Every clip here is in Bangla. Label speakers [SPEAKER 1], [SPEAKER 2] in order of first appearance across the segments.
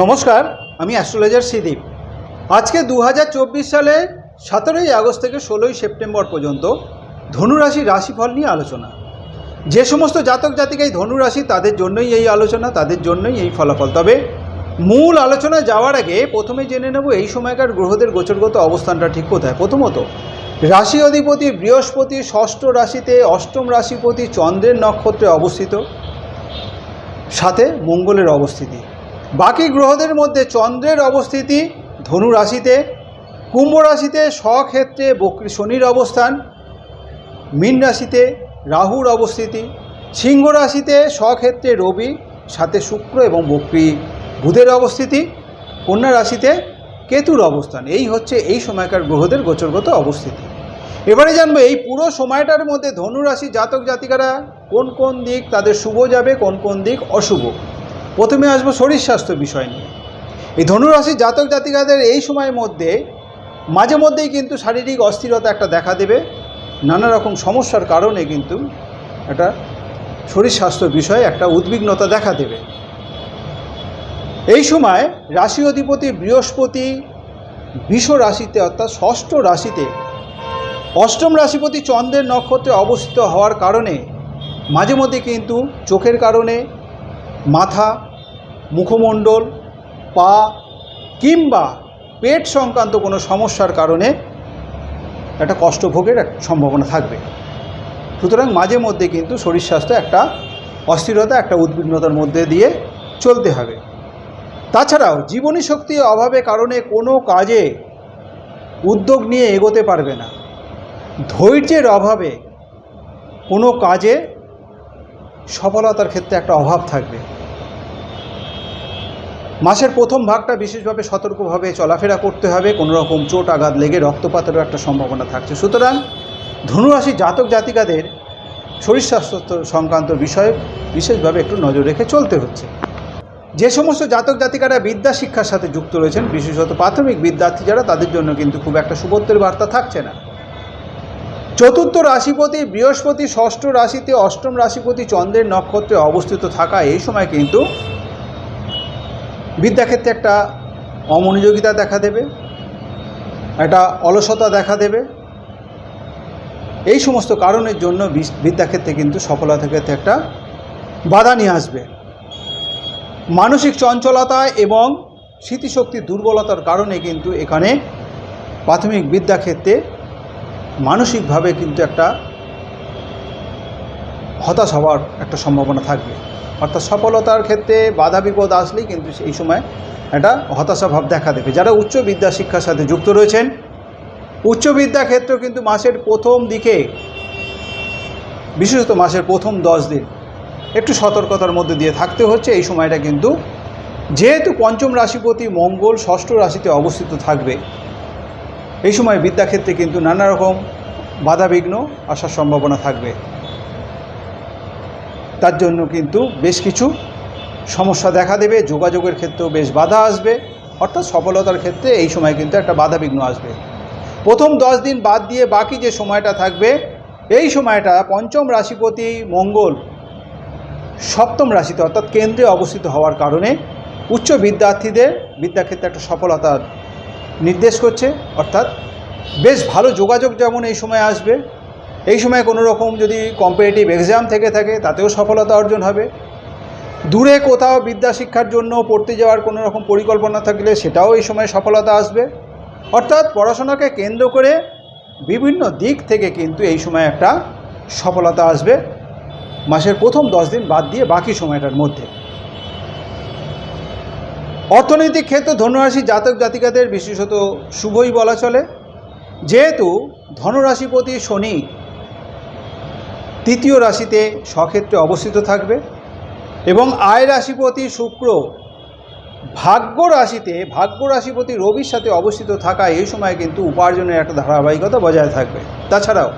[SPEAKER 1] নমস্কার, আমি অ্যাস্ট্রোলজার সিদীপ আজকে দু হাজার চব্বিশ সালে সতেরোই আগস্ট থেকে ষোলোই সেপ্টেম্বর পর্যন্ত ধনুরাশি রাশিফল নিয়ে আলোচনা। যে সমস্ত জাতক জাতিকাই ধনুরাশি তাদের জন্যই এই আলোচনা, তাদের জন্যই এই ফলাফল। তবে মূল আলোচনায় যাওয়ার আগে প্রথমে জেনে নেব এই সময়কার গ্রহদের গোচরগত অবস্থানটা ঠিক কোথায়। প্রথমত, রাশি অধিপতি বৃহস্পতি ষষ্ঠ রাশিতে অষ্টম রাশিপতি চন্দ্রের নক্ষত্রে অবস্থিত। সাথে মঙ্গলের অবস্থিতি। বাকি গ্রহদের মধ্যে চন্দ্রের অবস্থিতি, ধনু রাশিতে, কুম্ভ রাশিতে স্বক্ষেত্রে বক্রী শনির অবস্থান, মীন রাশিতে রাহুর অবস্থিতি, সিংহ রাশিতে স্বক্ষেত্রে রবি, সাথে শুক্র এবং বক্রী বুধের অবস্থিতি, কন্যা রাশিতে কেতুর অবস্থান। এই হচ্ছে এই সময়কার গ্রহদের গোচরগত অবস্থিতি। এবারে জানব এই পুরো সময়টার মধ্যে ধনুরাশি জাতক জাতিকারা কোন কোন দিক তাদের শুভ যাবে, কোন কোন দিক অশুভ। প্রথমে আসব শরীর স্বাস্থ্য বিষয় নিয়ে। এই ধনুরাশির জাতক জাতিকাদের এই সময়ের মধ্যে, মাঝে মধ্যেই কিন্তু শারীরিক অস্থিরতা একটা দেখা দেবে। নানা রকম সমস্যার কারণে কিন্তু একটা শরীর স্বাস্থ্য বিষয়ে একটা উদ্বিগ্নতা দেখা দেবে। এই সময় রাশি অধিপতি বৃহস্পতি বিষ রাশিতে অর্থাৎ ষষ্ঠ রাশিতে অষ্টম রাশিপতি চন্দ্রের নক্ষত্রে অবস্থিত হওয়ার কারণে মাঝে মধ্যে কিন্তু চোখের কারণে মাথা, মুখমণ্ডল, পা কিংবা পেট সংক্রান্ত কোনো সমস্যার কারণে একটা কষ্টভোগের সম্ভাবনা থাকবে। সুতরাং মাঝে মধ্যে কিন্তু শরীর স্বাস্থ্য একটা অস্থিরতা, একটা উদ্বিগ্নতার মধ্যে দিয়ে চলতে হবে। তাছাড়াও জীবনী শক্তির অভাবে কারণে কোনো কাজে উদ্যোগ নিয়ে এগোতে পারবে না। ধৈর্যের অভাবে কোনো কাজে সফলতার ক্ষেত্রে একটা অভাব থাকবে। মাসের প্রথম ভাগটা বিশেষভাবে সতর্কভাবে চলাফেরা করতে হবে। কোনো রকম চোট আঘাত লেগে রক্তপাতেরও একটা সম্ভাবনা থাকছে। সুতরাং ধনুরাশি জাতক জাতিকাদের শরীর স্বাস্থ্য সংক্রান্ত বিষয়ে বিশেষভাবে একটু নজর রেখে চলতে হচ্ছে। যে সমস্ত জাতক জাতিকারা বিদ্যা শিক্ষার সাথে যুক্ত রয়েছেন, বিশেষত প্রাথমিক বিদ্যার্থী যারা, তাদের জন্য কিন্তু খুব একটা সুবত্তের বার্তা থাকছে না। চতুর্থ রাশিপতি, বৃহস্পতি, ষষ্ঠ রাশিতে অষ্টম রাশিপতি, চন্দ্রের নক্ষত্রে অবস্থিত থাকা এই সময় কিন্তু বিদ্যাক্ষেত্রে একটা অমনোযোগিতা দেখা দেবে, একটা অলসতা দেখা দেবে। এই সমস্ত কারণের জন্য বিদ্যাক্ষেত্রে কিন্তু সফলতা ক্ষেত্রে একটা বাধা নিয়ে আসবে। মানসিক চঞ্চলতা এবং স্মৃতিশক্তির দুর্বলতার কারণে কিন্তু এখানে প্রাথমিক বিদ্যাক্ষেত্রে মানসিকভাবে কিন্তু একটা হতাশ হওয়ার একটা সম্ভাবনা থাকবে। অর্থাৎ সফলতার ক্ষেত্রে বাধা বিপদ আসলেই কিন্তু এই সময় একটা হতাশা ভাব দেখা দেবে। যারা উচ্চ বিদ্যা শিক্ষার সাথে যুক্ত রয়েছেন, উচ্চ বিদ্যা ক্ষেত্র কিন্তু মাসের প্রথম দিকে, বিশেষত মাসের প্রথম দশ দিন, একটু সতর্কতার মধ্যে দিয়ে থাকতে হচ্ছে। এই সময়টা কিন্তু যেহেতু পঞ্চম রাশিপতি মঙ্গল ষষ্ঠ রাশিতে অবস্থিত থাকবে, এই সময় বিদ্যাক্ষেত্রে কিন্তু নানা রকম বাধাবিঘ্ন আসার সম্ভাবনা থাকবে। তার জন্য কিন্তু বেশ কিছু সমস্যা দেখা দেবে, যোগাযোগের ক্ষেত্রেও বেশ বাধা আসবে। অর্থাৎ সফলতার ক্ষেত্রে এই সময় কিন্তু একটা বাধাবিঘ্ন আসবে। প্রথম দশ দিন বাদ দিয়ে বাকি যে সময়টা থাকবে, এই সময়টা পঞ্চম রাশিপতি মঙ্গল সপ্তম রাশিতে অর্থাৎ কেন্দ্রে অবস্থিত হওয়ার কারণে উচ্চ বিদ্যার্থীদের বিদ্যাক্ষেত্রে একটা সফলতার নির্দেশ করছে। অর্থাৎ বেশ ভালো যোগাযোগ যেমন এই সময় আসবে এই সময় কোনো রকম যদি কম্পিটিটিভ এক্সাম থেকে থাকে, তাতেও সফলতা অর্জন হবে। দূরে কোথাও বিদ্যা শিক্ষার জন্য পড়তে যাওয়ার কোনো রকম পরিকল্পনা থাকলে সেটাও এই সময় সফলতা আসবে। অর্থাৎ পড়াশোনাকে কেন্দ্র করে বিভিন্ন দিক থেকে কিন্তু এই সময় একটা সফলতা আসবে। মাসের প্রথম দশ দিন বাদ দিয়ে বাকি সময়টার মধ্যে। অর্থনৈতিক ক্ষেত্রে, ধনুরাশি জাতক জাতিকাদের বিশেষত শুভই বলা চলে। যেহেতু ধনুরাশিপতি শনি তৃতীয় রাশিতে স্বক্ষেত্রে অবস্থিত থাকবে এবং আয় রাশিপতি শুক্র ভাগ্য রাশিতে, ভাগ্য রাশিপতি রবির সাথে অবস্থিত থাকা এই সময় কিন্তু উপার্জনের একটা ধারাবাহিকতা বজায় থাকবে। তাছাড়াও,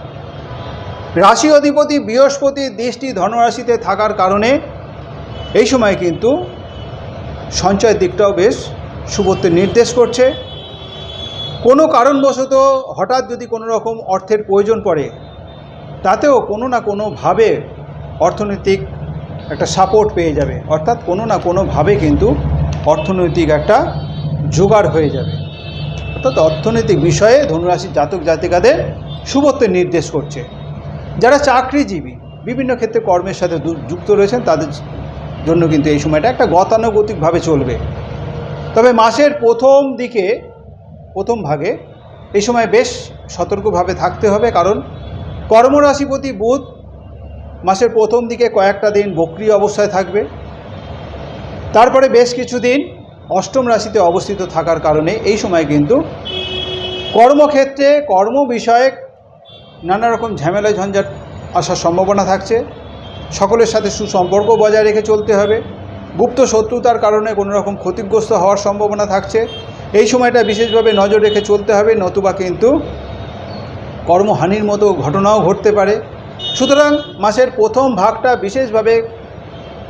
[SPEAKER 1] রাশি অধিপতি বৃহস্পতির দৃষ্টি ধনরাশিতে থাকার কারণে এই সময় কিন্তু সঞ্চয়ের দিকটাও বেশ শুভত্বের নির্দেশ করছে। কোনো কারণবশত হঠাৎ যদি কোনো রকম অর্থের প্রয়োজন পড়ে তাতেও কোনো না কোনোভাবে অর্থনৈতিক একটা সাপোর্ট পেয়ে যাবে। অর্থাৎ কোনো না কোনোভাবে কিন্তু অর্থনৈতিক একটা জোগাড় হয়ে যাবে। অর্থাৎ অর্থনৈতিক বিষয়ে ধনুরাশির জাতক জাতিকাদের শুভত্বের নির্দেশ করছে। যারা চাকরিজীবী, বিভিন্ন ক্ষেত্রে কর্মের সাথে যুক্ত রয়েছেন, তাদের জন্য কিন্তু এই সময়টা একটা গতানুগতিকভাবে চলবে। তবে মাসের প্রথম দিকে, প্রথম ভাগে এই সময় বেশ সতর্কভাবে থাকতে হবে কারণ কর্মরাশিপতি বুধ মাসের প্রথম দিকে কয়েকটা দিন বক্রি অবস্থায় থাকবে। তারপরে বেশ কিছুদিন অষ্টম রাশিতে অবস্থিত থাকার কারণে এই সময় কিন্তু কর্মক্ষেত্রে কর্ম বিষয়ক নানা রকম ঝামেলা ঝঞ্ঝাট আসার সম্ভাবনা থাকছে। সকলের সাথে সুসম্পর্ক বজায় রেখে চলতে হবে। গুপ্ত শত্রুতার কারণে কোনো রকম ক্ষতিগ্রস্ত হওয়ার সম্ভাবনা থাকছে। এই সময়টা বিশেষভাবে নজর রেখে চলতে হবে, নতুবা কিন্তু কর্মহানির মতো ঘটনাও ঘটতে পারে। সুতরাং মাসের প্রথম ভাগটা বিশেষভাবে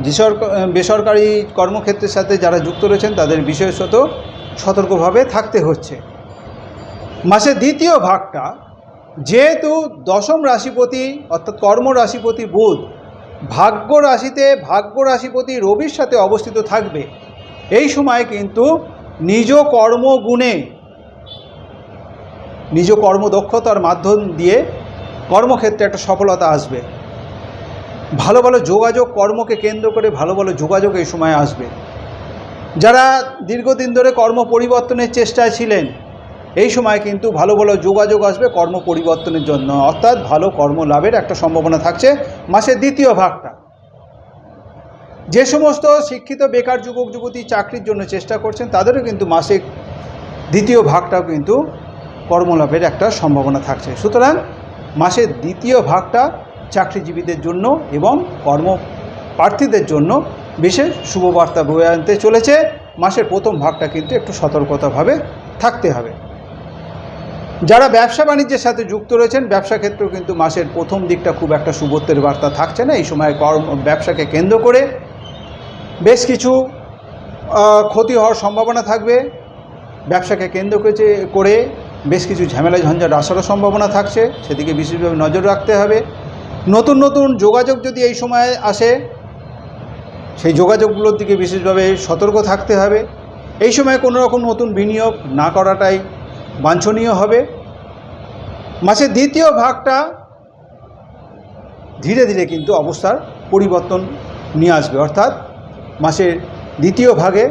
[SPEAKER 1] বেসরক- বেসরকারি কর্মক্ষেত্রের সাথে যারা যুক্ত রয়েছেন তাদের বিশেষত সতর্কভাবে থাকতে হচ্ছে। মাসের দ্বিতীয় ভাগটা যেহেতু দশম রাশিপতি অর্থাৎ কর্ম রাশিপতি বুধ ভাগ্য রাশিতে ভাগ্য রাশিপতি রবির সাথে অবস্থিত থাকবে। এই সময় কিন্তু নিজ কর্মগুণে নিজ কর্মদক্ষতার মাধ্যম দিয়ে কর্মক্ষেত্রে একটা সফলতা আসবে। ভালো ভালো যোগাযোগ কর্মকে কেন্দ্র করে ভালো ভালো যোগাযোগ এই সময় আসবে। যারা দীর্ঘদিন ধরে কর্ম পরিবর্তনের চেষ্টায় ছিলেন, এই সময় কিন্তু ভালো ভালো যোগাযোগ আসবে কর্ম পরিবর্তনের জন্য। অর্থাৎ ভালো কর্ম লাভের একটা সম্ভাবনা থাকছে মাসের দ্বিতীয় ভাগটা। যে সমস্ত শিক্ষিত, বেকার যুবক, যুবতী চাকরির জন্য চেষ্টা করছেন, তাদেরও কিন্তু মাসিক দ্বিতীয় ভাগটাও কিন্তু কর্মলাভের একটা সম্ভাবনা থাকছে। সুতরাং মাসের দ্বিতীয় ভাগটা চাকরিজীবীদের জন্য এবং কর্ম প্রার্থীদের জন্য বিশেষ শুভবার্তা বয়ে আনতে চলেছে। মাসের প্রথম ভাগটা কিন্তু একটু সতর্কতাভাবে থাকতে হবে। যারা ব্যবসা বাণিজ্যের সাথে যুক্ত রয়েছেন, ব্যবসা ক্ষেত্রেও কিন্তু মাসের প্রথম দিকটা খুব একটা শুভত্বের বার্তা থাকছে না। এই সময় কর্ম, ব্যবসাকে কেন্দ্র করে বেশ কিছু ক্ষতি হওয়ার সম্ভাবনা থাকবে। ব্যবসাকে কেন্দ্র করে করে বেশ কিছু ঝামেলা ঝঞ্ঝাট আসারও সম্ভাবনা থাকছে, সেদিকে বিশেষভাবে নজর রাখতে হবে। নতুন নতুন যোগাযোগ যদি এই সময়ে আসে, সেই যোগাযোগগুলোর দিকে বিশেষভাবে সতর্ক থাকতে হবে। এই সময় কোনো রকম নতুন বিনিয়োগ না করাটাই বাঞ্ছনীয় হবে। মাসের দ্বিতীয় ভাগটা ধীরে ধীরে কিন্তু অবস্থার পরিবর্তন নিয়ে আসবে। অর্থাৎ মাসের দ্বিতীয় ভাগে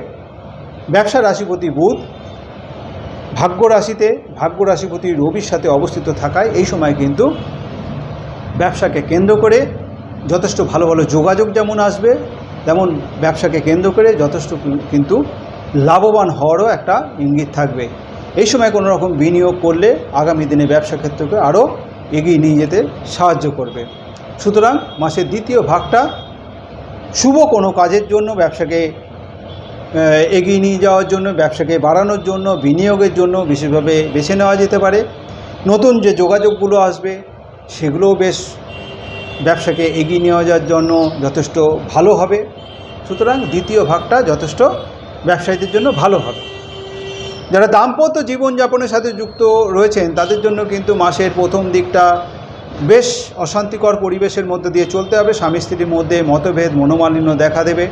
[SPEAKER 1] ব্যবসা রাশিপতি বুধ ভাগ্য রাশিতে ভাগ্য রাশিপতি রবির সাথে অবস্থিত থাকায় এই সময় কিন্তু ব্যবসাকে কেন্দ্র করে যথেষ্ট ভালো ভালো যোগাযোগ যেমন আসবে, তেমন ব্যবসাকে কেন্দ্র করে যথেষ্ট কিন্তু লাভবান হওয়ারও একটা ইঙ্গিত থাকবে। এই সময় কোনো রকম বিনিয়োগ করলে আগামী দিনে ব্যবসা ক্ষেত্রকে আরও এগিয়ে নিয়ে যেতে সাহায্য করবে। সুতরাং মাসের দ্বিতীয় ভাগটা শুভ কোনো কাজের জন্য ব্যবসাকে এগিয়ে নিয়ে যাওয়ার জন্য, ব্যবসাকে বাড়ানোর জন্য, বিনিয়োগের জন্য বিশেষভাবে বেছে নেওয়া যেতে পারে। নতুন যে যোগাযোগগুলো আসবে, সেগুলোও বেশ ব্যবসাকে এগিয়ে নিয়ে যাওয়ার জন্য যথেষ্ট ভালো হবে। সুতরাং দ্বিতীয় ভাগটা যথেষ্ট ব্যবসায়ীদের জন্য ভালো হবে। যারা দাম্পত্য জীবনযাপনের সাথে যুক্ত রয়েছেন, তাদের জন্য কিন্তু মাসের প্রথম দিকটা বেশ অশান্তিকর পরিবেশের মধ্যে দিয়ে চলতে হবে। স্বামী স্ত্রীর মধ্যে মতভেদ, মনোমালিন্য দেখা দেবে।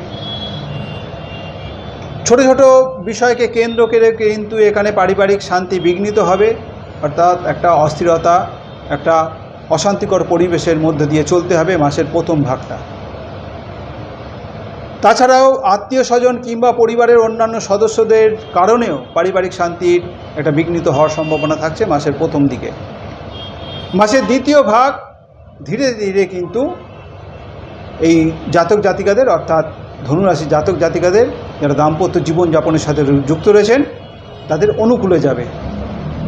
[SPEAKER 1] ছোট ছোট বিষয়কে কেন্দ্র করে কিন্তু এখানে পারিবারিক শান্তি বিঘ্নিত হবে, অর্থাৎ একটা অস্থিরতা, একটা অশান্তিকর পরিবেশের মধ্যে দিয়ে চলতে হবে মাসের প্রথম ভাগটা। তাছাড়াও আত্মীয় স্বজন কিংবা পরিবারের অন্যান্য সদস্যদের কারণেও পারিবারিক শান্তির একটা বিঘ্নিত হওয়ার সম্ভাবনা থাকছে মাসের প্রথম দিকে। মাসের দ্বিতীয় ভাগ ধীরে ধীরে কিন্তু এই জাতক জাতিকাদের, অর্থাৎ ধনুরাশি জাতক জাতিকাদের যারা দাম্পত্য জীবনযাপনের সাথে যুক্ত রয়েছেন, তাদের অনুকূলে যাবে।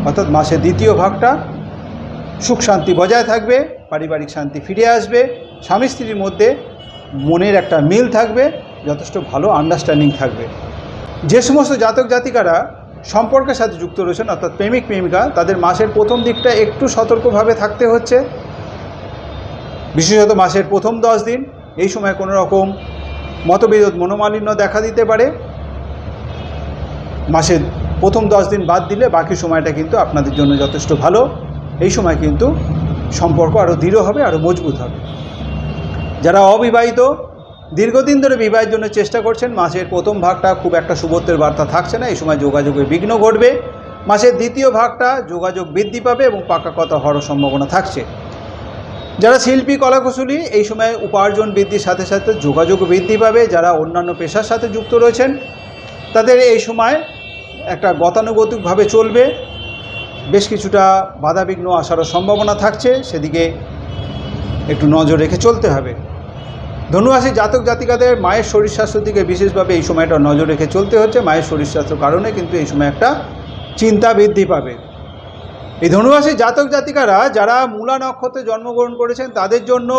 [SPEAKER 1] অর্থাৎ মাসের দ্বিতীয় ভাগটা সুখ শান্তি বজায় থাকবে, পারিবারিক শান্তি ফিরে আসবে, স্বামী স্ত্রীর মধ্যে মনের একটা মিল থাকবে, যথেষ্ট ভালো আন্ডারস্ট্যান্ডিং থাকবে। যে সমস্ত জাতক জাতিকারা সম্পর্কের সাথে যুক্ত রয়েছেন, অর্থাৎ প্রেমিক প্রেমিকা, তাদের মাসের প্রথম দিকটা একটু সতর্কভাবে থাকতে হচ্ছে। বিশেষত মাসের প্রথম দশ দিন, এই সময় কোনো রকম মতবিরোধ মনোমালিন্য দেখা দিতে পারে। মাসের প্রথম দশ দিন বাদ দিলে বাকি সময়টা কিন্তু আপনাদের জন্য যথেষ্ট ভালো। এই সময় কিন্তু সম্পর্ক আরও দৃঢ় হবে আরও মজবুত হবে। যারা অবিবাহিত, দীর্ঘদিন ধরে বিবাহের জন্য চেষ্টা করছেন, মাসের প্রথম ভাগটা খুব একটা শুভত্বের বার্তা থাকছে না, এই সময় যোগাযোগে বিঘ্ন ঘটবে। মাসের দ্বিতীয় ভাগটা যোগাযোগ বৃদ্ধি পাবে এবং পাকা কথা হওয়ার সম্ভাবনা থাকছে। যারা শিল্পী, কলাকুশলী, এই সময় উপার্জন বৃদ্ধির সাথে সাথে যোগাযোগ বৃদ্ধি পাবে, যারা অন্যান্য পেশার সাথে যুক্ত রয়েছেন, তাদের এই সময় একটা গতানুগতিকভাবে চলবে। বেশ কিছুটা বাধাবিঘ্ন আসারও সম্ভাবনা থাকছে, সেদিকে একটু নজর রেখে চলতে হবে। ধনুরাশি জাতক জাতিকাদের, মায়ের শরীর স্বাস্থ্যের দিকে বিশেষভাবে এই সময়টা নজর রেখে চলতে হচ্ছে। মায়ের শরীর স্বাস্থ্যের কারণে কিন্তু এই সময় একটা চিন্তা বৃদ্ধি পাবে। এই ধনুরাশি জাতক জাতিকারা যারা মূলা নক্ষত্রে জন্মগ্রহণ করেছেন, তাদের জন্য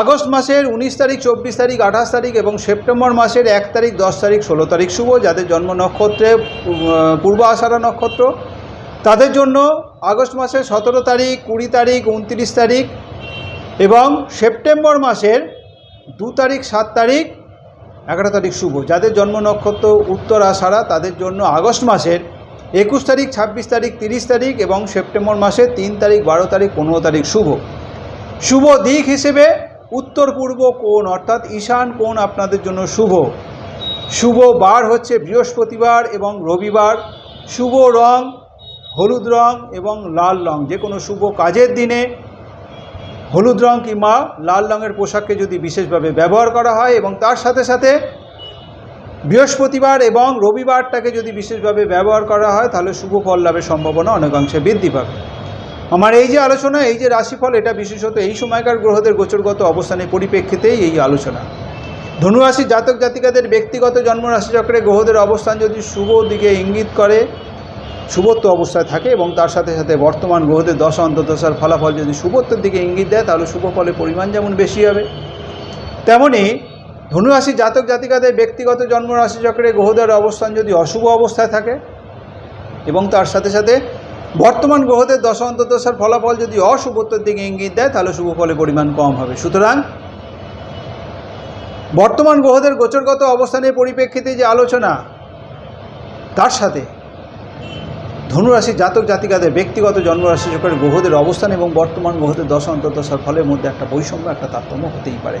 [SPEAKER 1] আগস্ট মাসের উনিশ তারিখ, চব্বিশ তারিখ, আঠাশ তারিখ এবং সেপ্টেম্বর মাসের এক তারিখ, দশ তারিখ, ষোলো তারিখ শুভ, যাদের জন্ম নক্ষত্রে পূর্ব আষাঢ়া নক্ষত্র। তাদের জন্য আগস্ট মাসের সতেরো তারিখ, কুড়ি তারিখ, উনত্রিশ তারিখ এবং সেপ্টেম্বর মাসের দু তারিখ, সাত তারিখ, এগারো তারিখ শুভ। যাদের জন্ম নক্ষত্র উত্তর আষাঢ়া, তাদের জন্য আগস্ট মাসের একুশ তারিখ, ছাব্বিশ তারিখ, তিরিশ তারিখ এবং সেপ্টেম্বর মাসের তিন তারিখ, বারো তারিখ, পনেরো তারিখ শুভ। শুভ দিক হিসেবে উত্তর পূর্ব কোণ, অর্থাৎ ঈশান কোণ আপনাদের জন্য শুভ। শুভ বার হচ্ছে বৃহস্পতিবার এবং রবিবার। শুভ রং, হলুদ রং এবং লাল রং, যে কোনো শুভ কাজের দিনে। হলুদ রং কিংবা লাল রঙের পোশাককে যদি বিশেষভাবে ব্যবহার করা হয় এবং তার সাথে সাথে বৃহস্পতিবার এবং রবিবারটাকে যদি বিশেষভাবে ব্যবহার করা হয়, তাহলে শুভ ফল লাভের সম্ভাবনা অনেকাংশে বৃদ্ধি পাবে। আমার এই যে আলোচনা, এই যে রাশিফল, এটা বিশেষত এই সময়কার গ্রহদের গোচরগত অবস্থানের পরিপ্রেক্ষিতেই এই আলোচনা। ধনুরাশি জাতক জাতিকাদের ব্যক্তিগত জন্মরাশি চক্রে গ্রহদের অবস্থান যদি শুভ দিকে ইঙ্গিত করে, শুভত্ব অবস্থায় থাকে এবং তার সাথে সাথে বর্তমান গ্রহদের দশা, অন্তর্দশার ফলাফল যদি শুভত্বের দিকে ইঙ্গিত দেয়, তাহলে শুভ ফলের পরিমাণ যেমন বেশি হবে, তেমনি ধনুরাশি জাতক জাতিকাদের ব্যক্তিগত জন্মরাশি চক্রে গ্রহদের অবস্থান যদি অশুভ অবস্থায় থাকে, এবং তার সাথে সাথে বর্তমান গ্রহদের দশা অন্তর্দশার ফলাফল যদি অশুভত্বের দিকে ইঙ্গিত দেয়, তাহলে শুভ ফলের পরিমাণ কম হবে। সুতরাং বর্তমান গ্রহদের গোচরগত অবস্থানের পরিপ্রেক্ষিতে যে আলোচনা, তার সাথে ধনুরাশি জাতক জাতিকাদের ব্যক্তিগত জন্মরাশি চক্রের গ্রহদের অবস্থান এবং বর্তমান গ্রহদের দশা অন্তর্দশার ফলের মধ্যে একটা বৈষম্য, একটা তারতম্য হতেই পারে।